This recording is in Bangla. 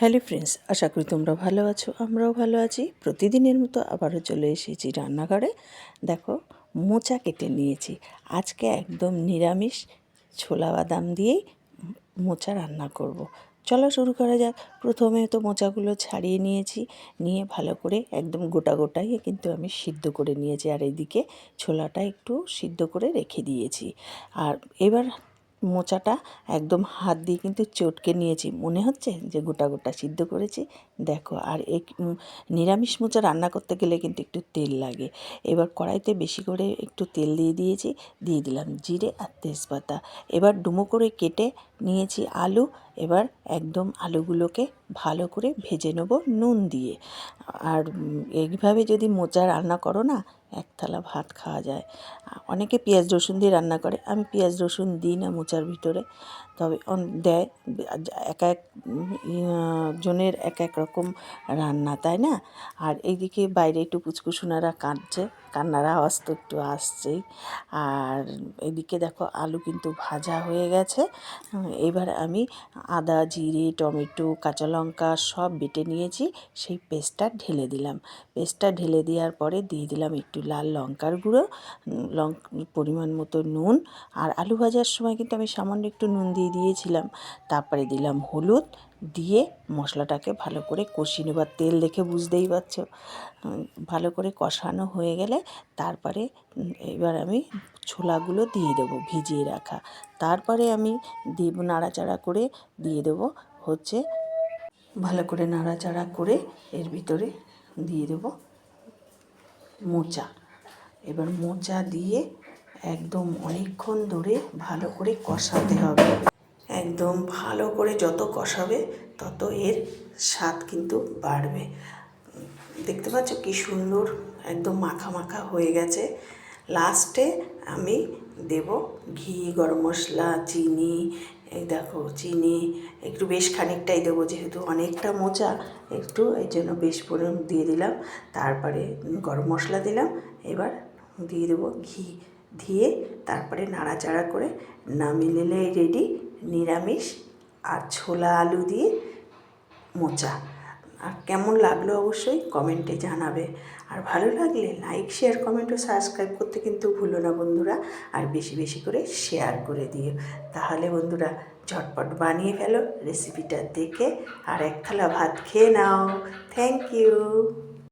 হ্যালো ফ্রেন্ডস, আশা করি তোমরা ভালো আছো, আমরাও ভালো আছি। প্রতিদিনের মতো আবারও চলে এসেছি রান্নাঘরে। দেখো, মোচা কেটে নিয়েছি। আজকে একদম নিরামিষ ছোলা বাদাম দিয়েই মোচা রান্না করব। চলো শুরু করা যাক। প্রথমে তো মোচাগুলো ছাড়িয়ে নিয়েছি, নিয়ে ভালো করে একদম গোটা গোটাই কিন্তু আমি সিদ্ধ করে নিয়েছি। আর এইদিকে ছোলাটা একটু সিদ্ধ করে রেখে দিয়েছি। আর এবার মোচাটা একদম হাত দিয়ে কিন্তু চটকে নিয়েছি। মনে হচ্ছে যে গোটা গোটা সিদ্ধ করেছি? দেখো, আর এক নিরামিষ মোচা রান্না করতে গেলে কিন্তু একটু তেল লাগে। এবার কড়াইতে বেশি করে একটু তেল দিয়ে দিয়েছি, দিয়ে দিলাম জিরে আর তেজপাতা। এবার ডুমো করে কেটে নিয়েছি আলু। এবার একদম আলুগুলোকে ভালো করে ভেজে নেব নুন দিয়ে। আর এইভাবে যদি মোচা রান্না করো না এক থালা ভাত খাওয়া যায়। অনেকে পেঁয়াজ রসুন দিয়ে রান্না করে। আমি পেঁয়াজ রসুন দিই না মোচার ভিতরে। তবে দেয়। এক এক জনের এক এক রকম রান্না, তাই না? আর এইদিকে বাইরে একটু পুচকুসোনারা কাঁদছে। কান্নার আওয়াজ তো একটু আসছেই। আর এদিকে দেখো আলু কিন্তু ভাজা হয়ে গেছে। এবার আমি আদা, জিরে, টমেটো, কাঁচা লঙ্কা সব বেটে নিয়েছি। সেই পেস্টটা ঢেলে দিলাম। পেস্টটা ঢেলে দেওয়ার পরে দিয়ে দিলাম একটু লাল লঙ্কার গুঁড়ো লঙ্ক পরিমাণ মতো নুন, আর আলু ভাজার সময় কিন্তু আমি সামান্য একটু নুন দিয়ে দিয়েছিলাম। তারপরে দিলাম হলুদ, দিয়ে মশলাটাকে ভালো করে কষিয়ে নেবার তেল দেখে বুঝতেই পারছ ভালো করে কষানো হয়ে গেলে তারপরে এবার আমি ছোলাগুলো দিয়ে দেবো ভিজিয়ে রাখা। তারপরে আমি দেব নাড়াচাড়া করে দিয়ে দেবো হচ্ছে, ভালো করে নাড়াচাড়া করে এর ভিতরে দিয়ে দেবো মোচা। এবার মোচা দিয়ে একদম অনেকক্ষণ ধরে ভালো করে কষাতে হবে। একদম ভালো করে যত কষাবে তত এর স্বাদ কিন্তু বাড়বে। দেখতে পাচ্ছ কি সুন্দর একদম মাখা মাখা হয়ে গেছে। লাস্টে আমি দেব ঘি, গরম মশলা, চিনি দেখো, চিনি একটু বেশ খানিকটাই দেবো, যেহেতু অনেকটা মোচা, একটু এই জন্য বেশ পরিমাণ দিয়ে দিলাম। তারপরে গরম মশলা দিলাম, এবার দিয়ে দেবো ঘি। দিয়ে তারপরে নাড়াচাড়া করে নামিয়ে রেডি নিরামিষ আর ছোলা আলু দিয়ে মোচা। আর কেমন লাগল অবশ্যই কমেন্টে জানাবে। আর ভালো লাগলে লাইক শেয়ার কমেন্ট ও সাবস্ক্রাইব করতে কিন্তু ভুলো না বন্ধুরা। আর বেশি বেশি করে শেয়ার করে দিও। তাহলে বন্ধুরা ঝটপট বানিয়ে ফেলো রেসিপিটা দেখে আর এক থালা ভাত খেয়ে নাও। Thank you